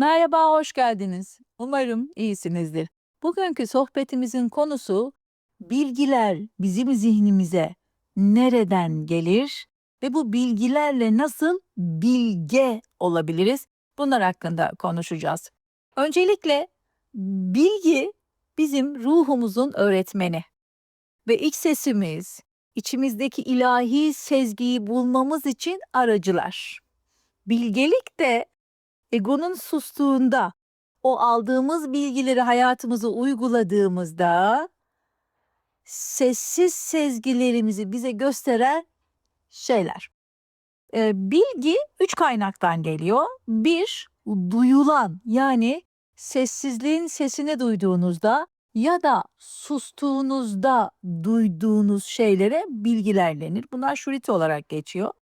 Merhaba, hoş geldiniz. Umarım iyisinizdir. Bugünkü sohbetimizin konusu bilgiler bizim zihnimize nereden gelir ve bu bilgilerle nasıl bilge olabiliriz? Bunlar hakkında konuşacağız. Öncelikle bilgi bizim ruhumuzun öğretmeni ve iç sesimiz, içimizdeki ilahi sezgiyi bulmamız için aracılar. Bilgelik de egonun sustuğunda, o aldığımız bilgileri hayatımıza uyguladığımızda sessiz sezgilerimizi bize gösteren şeyler. Eee, bilgi 3 kaynaktan geliyor. 1 duyulan yani sessizliğin sesini duyduğunuzda ya da sustuğunuzda duyduğunuz şeylere bilgiler denir. Bunlar şuriti olarak geçiyor.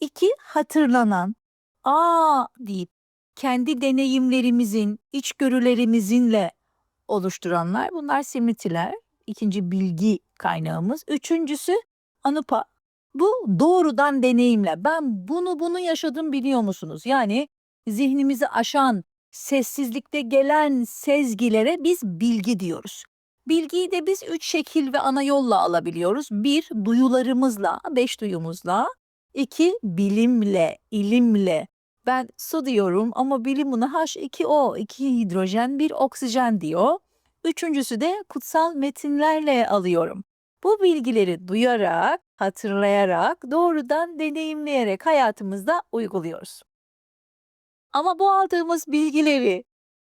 2 hatırlanan, "A!" deyip kendi deneyimlerimizin, içgörülerimizle oluşturanlar. Bunlar simritiler. 2'nci bilgi kaynağımız. 3'üncüsü anupa. Bu doğrudan deneyimle. Ben bunu bunu yaşadım biliyor musunuz? Yani zihnimizi aşan, sessizlikte gelen sezgilere biz bilgi diyoruz. Bilgiyi de biz 3 şekil ve ana yolla alabiliyoruz. 1 duyularımızla, 5 duyumuzla. 2 bilimle, ilimle. Ben su diyorum ama bilim buna H2O, 2 hidrojen, 1 oksijen diyor. Üçüncüsü de kutsal metinlerle alıyorum. Bu bilgileri duyarak, hatırlayarak, doğrudan deneyimleyerek hayatımızda uyguluyoruz. Ama bu aldığımız bilgileri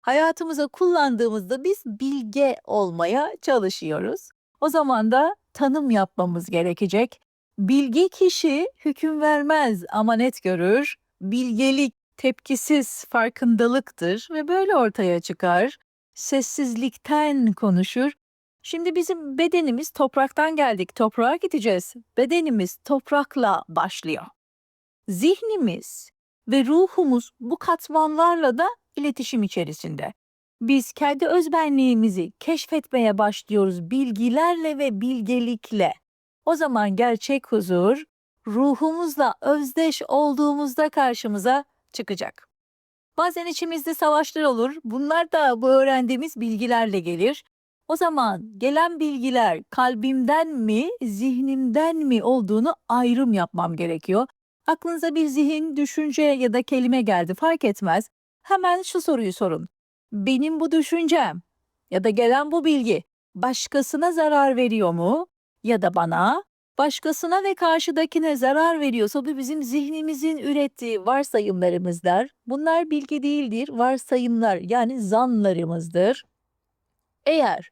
hayatımıza kullandığımızda biz bilge olmaya çalışıyoruz. O zaman da tanım yapmamız gerekecek. Bilge kişi hüküm vermez ama net görür. Bilgelik tepkisiz farkındalıktır ve böyle ortaya çıkar. Sessizlikten konuşur. Şimdi bizim bedenimiz topraktan geldik, toprağa gideceğiz. Bedenimiz toprakla başlıyor. Zihnimiz ve ruhumuz bu katmanlarla da iletişim içerisinde. Biz kendi özbenliğimizi keşfetmeye başlıyoruz bilgilerle ve bilgelikle. O zaman gerçek huzur ruhumuzla özdeş olduğumuzda karşımıza çıkacak. Bazen içimizde savaşlar olur. Bunlar da bu öğrendiğimiz bilgilerle gelir. O zaman gelen bilgiler kalbimden mi, zihnimden mi olduğunu ayrım yapmam gerekiyor. Aklınıza bir zihin, düşünce ya da kelime geldi fark etmez. Hemen şu soruyu sorun. Benim bu düşüncem ya da gelen bu bilgi başkasına zarar veriyor mu ya da bana? Başkasına ve karşıdakine zarar veriyorsa bu bizim zihnimizin ürettiği varsayımlarımızdır. Bunlar bilgi değildir, varsayımlar yani zanlarımızdır. Eğer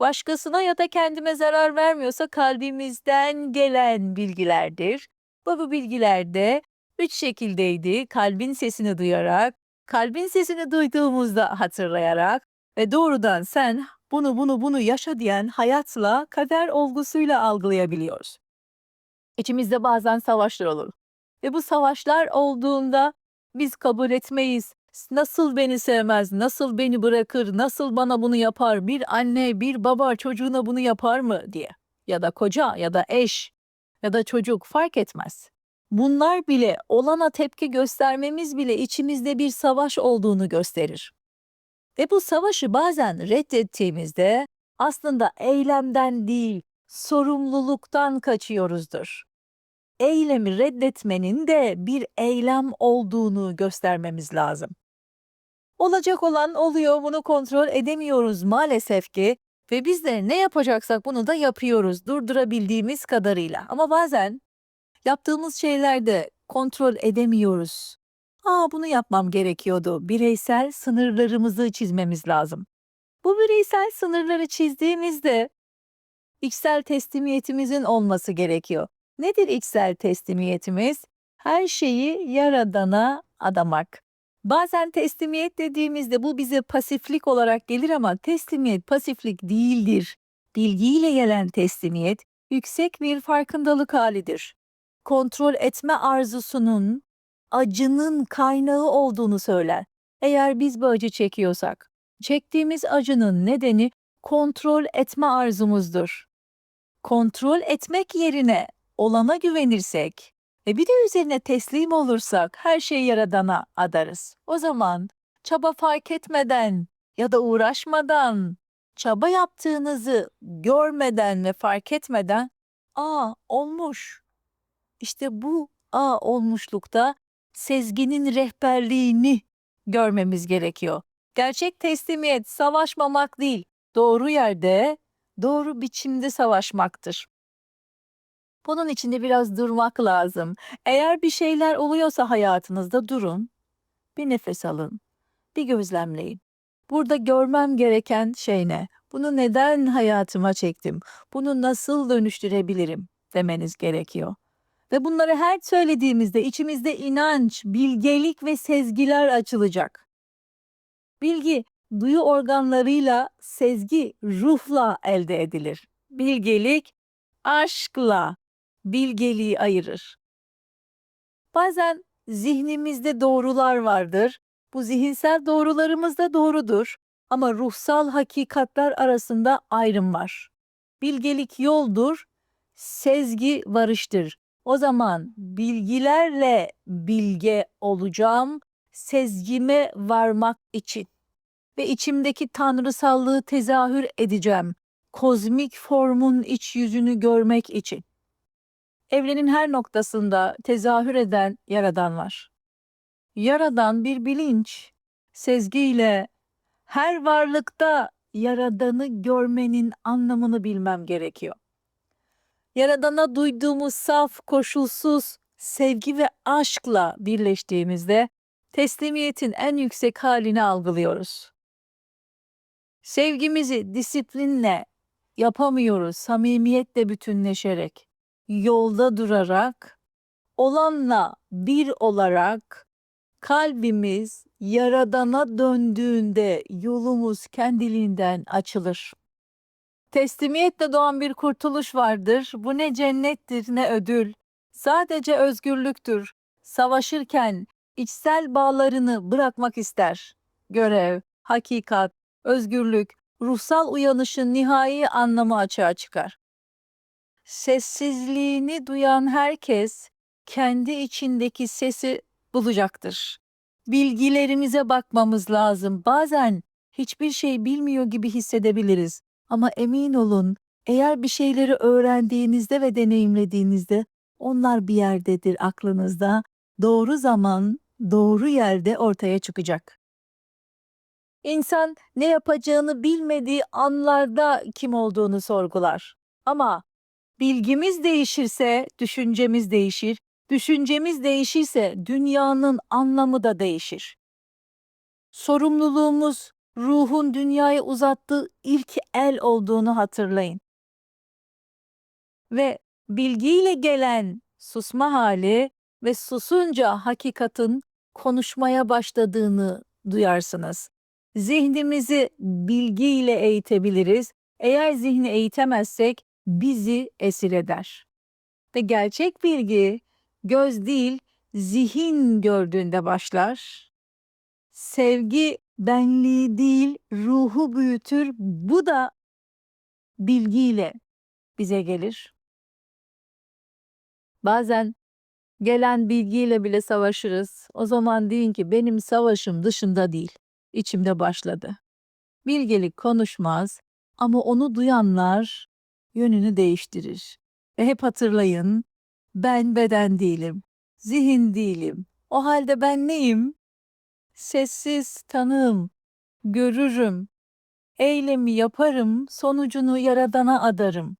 başkasına ya da kendime zarar vermiyorsa kalbimizden gelen bilgilerdir. Bu, bu bilgiler de üç şekildeydi. Kalbin sesini duyarak, kalbin sesini duyduğumuzda hatırlayarak ve doğrudan sen bunu bunu bunu yaşa diyen hayatla, kader olgusuyla algılayabiliyoruz. İçimizde bazen savaşlar olur. Ve bu savaşlar olduğunda biz kabul etmeyiz. Nasıl beni sevmez, nasıl beni bırakır, nasıl bana bunu yapar, bir anne, bir baba çocuğuna bunu yapar mı diye. Ya da koca ya da eş ya da çocuk fark etmez. Bunlar bile olana tepki göstermemiz bile içimizde bir savaş olduğunu gösterir. Ve bu savaşı bazen reddettiğimizde aslında eylemden değil, sorumluluktan kaçıyoruzdur. Eylemi reddetmenin de bir eylem olduğunu göstermemiz lazım. Olacak olan oluyor, bunu kontrol edemiyoruz maalesef ki ve biz de ne yapacaksak bunu da yapıyoruz durdurabildiğimiz kadarıyla. Ama bazen yaptığımız şeylerde kontrol edemiyoruz. Aa bunu yapmam gerekiyordu. Bireysel sınırlarımızı çizmemiz lazım. Bu bireysel sınırları çizdiğimizde içsel teslimiyetimizin olması gerekiyor. Nedir içsel teslimiyetimiz? Her şeyi yaradana adamak. Bazen teslimiyet dediğimizde bu bize pasiflik olarak gelir ama teslimiyet pasiflik değildir. Bilgiyle gelen teslimiyet yüksek bir farkındalık halidir. Kontrol etme arzusunun acının kaynağı olduğunu söyler. Eğer biz bu acı çekiyorsak, çektiğimiz acının nedeni kontrol etme arzumuzdur. Kontrol etmek yerine olana güvenirsek ve bir de üzerine teslim olursak her şeyi yaradana adarız. O zaman çaba fark etmeden ya da uğraşmadan, çaba yaptığınızı görmeden ve fark etmeden, aa olmuş. İşte bu aa olmuşlukta sezginin rehberliğini görmemiz gerekiyor. Gerçek teslimiyet savaşmamak değil, doğru yerde, doğru biçimde savaşmaktır. Bunun için de biraz durmak lazım. Eğer bir şeyler oluyorsa hayatınızda durun, bir nefes alın, bir gözlemleyin. Burada görmem gereken şey ne? Bunu neden hayatıma çektim? Bunu nasıl dönüştürebilirim demeniz gerekiyor. Ve bunları her söylediğimizde içimizde inanç, bilgelik ve sezgiler açılacak. Bilgi duyu organlarıyla, sezgi ruhla elde edilir. Bilgelik aşkla bilgeliği ayırır. Bazen zihnimizde doğrular vardır. Bu zihinsel doğrularımız da doğrudur ama ruhsal hakikatler arasında ayrım var. Bilgelik yoldur, sezgi varıştır. O zaman bilgilerle bilge olacağım, sezgime varmak için ve içimdeki tanrısallığı tezahür edeceğim, kozmik formun iç yüzünü görmek için. Evrenin her noktasında tezahür eden Yaradan var. Yaradan bir bilinç, sezgiyle her varlıkta Yaradan'ı görmenin anlamını bilmem gerekiyor. Yaradana duyduğumuz saf, koşulsuz sevgi ve aşkla birleştiğimizde teslimiyetin en yüksek halini algılıyoruz. Sevgimizi disiplinle yapamıyoruz, samimiyetle bütünleşerek, yolda durarak, olanla bir olarak kalbimiz yaradana döndüğünde yolumuz kendiliğinden açılır. Teslimiyetle doğan bir kurtuluş vardır. Bu ne cennettir ne ödül. Sadece özgürlüktür. Savaşırken içsel bağlarını bırakmak ister. Görev, hakikat, özgürlük, ruhsal uyanışın nihai anlamı açığa çıkar. Sessizliğini duyan herkes kendi içindeki sesi bulacaktır. Bilgilerimize bakmamız lazım. Bazen hiçbir şey bilmiyor gibi hissedebiliriz. Ama emin olun, eğer bir şeyleri öğrendiğinizde ve deneyimlediğinizde onlar bir yerdedir aklınızda. Doğru zaman, doğru yerde ortaya çıkacak. İnsan ne yapacağını bilmediği anlarda kim olduğunu sorgular. Ama bilgimiz değişirse düşüncemiz değişir, düşüncemiz değişirse dünyanın anlamı da değişir. Sorumluluğumuz ruhun dünyaya uzattığı ilk el olduğunu hatırlayın. Ve bilgiyle gelen susma hali ve susunca hakikatin konuşmaya başladığını duyarsınız. Zihnimizi bilgiyle eğitebiliriz. Eğer zihni eğitemezsek bizi esir eder. Ve gerçek bilgi göz değil, zihin gördüğünde başlar. Sevgi benliği değil, ruhu büyütür. Bu da bilgiyle bize gelir. Bazen gelen bilgiyle bile savaşırız. O zaman deyin ki benim savaşım dışında değil, içimde başladı. Bilgelik konuşmaz ama onu duyanlar yönünü değiştirir. Ve hep hatırlayın, ben beden değilim, zihin değilim. O halde ben neyim? Sessiz tanığım, görürüm, eylemi yaparım, sonucunu yaradana adarım.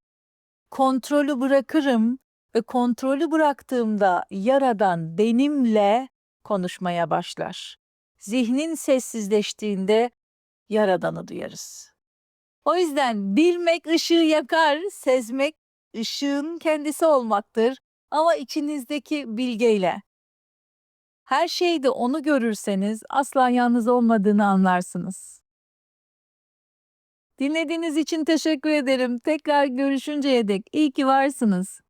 Kontrolü bırakırım ve kontrolü bıraktığımda yaradan benimle konuşmaya başlar. Zihnin sessizleştiğinde yaradanı duyarız. O yüzden bilmek ışığı yakar, sezmek ışığın kendisi olmaktır ama içinizdeki bilgeyle. Her şeyde onu görürseniz asla yalnız olmadığını anlarsınız. Dinlediğiniz için teşekkür ederim. Tekrar görüşünceye dek iyi ki varsınız.